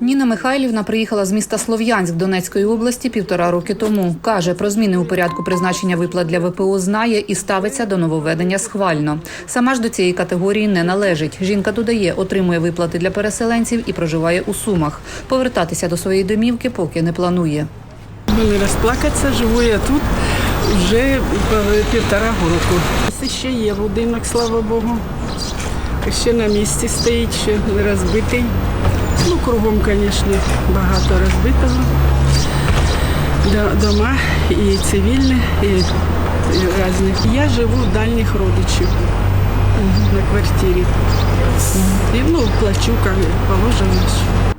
Ніна Михайлівна приїхала з міста Слов'янськ Донецької області півтора роки тому. Каже, про зміни у порядку призначення виплат для ВПО знає і ставиться до нововведення схвально. Сама ж до цієї категорії не належить. Жінка додає, отримує виплати для переселенців і проживає у Сумах. Повертатися до своєї домівки поки не планує. Ну, не розплакатися, живу я тут вже півтора року. Ще є будинок, слава Богу. Ще на місці стоїть, ще не розбитий. Ну, кругом, звісно, багато розбитого. Дома і цивільні, і, різні. Я живу в дальніх родичів на квартирі. І, ну, плачу, як положено.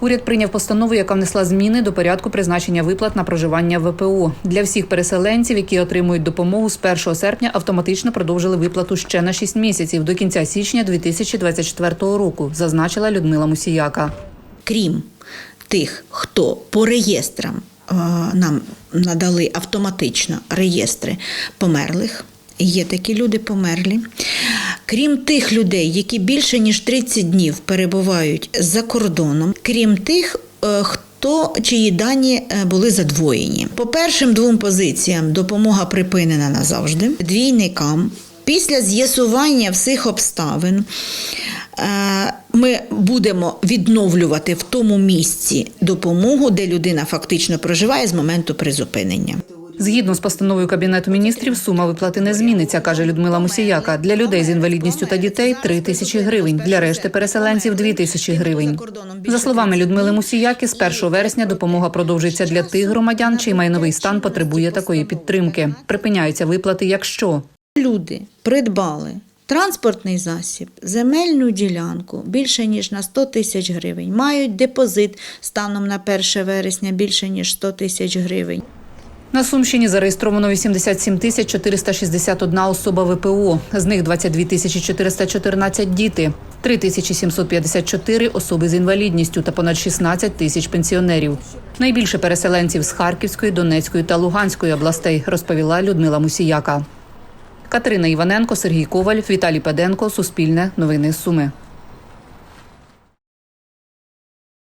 Уряд прийняв постанову, яка внесла зміни до порядку призначення виплат на проживання ВПО. Для всіх переселенців, які отримують допомогу з 1 серпня, автоматично продовжили виплату ще на 6 місяців до кінця січня 2024 року, зазначила Людмила Мусіяка. крім тих, хто по реєстрам е, нам надали автоматично реєстри померлих. Є такі люди померлі. Крім тих людей, які більше ніж 30 днів перебувають за кордоном, крім тих, е, хто чиї дані е, були задвоєні. По першим двом позиціям допомога припинена назавжди. Двійникам після з'ясування всіх обставин е, ми будемо відновлювати в тому місці допомогу, де людина фактично проживає з моменту призупинення. Згідно з постановою Кабінету міністрів, сума виплати не зміниться, каже Людмила Мусіяка. Для людей з інвалідністю та дітей 3 тисячі гривень, для решти переселенців 2 тисячі гривень. За словами Людмили Мусіяки, з 1 вересня допомога продовжується для тих громадян, чий майновий стан потребує такої підтримки. Припиняються виплати, якщо Люди придбали транспортний засіб, земельну ділянку більше ніж на 100 тисяч гривень, мають депозит станом на 1 вересня більше ніж 100 тисяч гривень. На Сумщині зареєстровано 87 тисяч 461 особа ВПО. З них 22 тисячі 414 діти, 3 тисячі 754 особи з інвалідністю та понад 16 тисяч пенсіонерів. Найбільше переселенців з Харківської, Донецької та Луганської областей, розповіла Людмила Мусіяка. Катерина Іваненко, Сергій Коваль, Віталій Педенко, Суспільне, Новини Суми.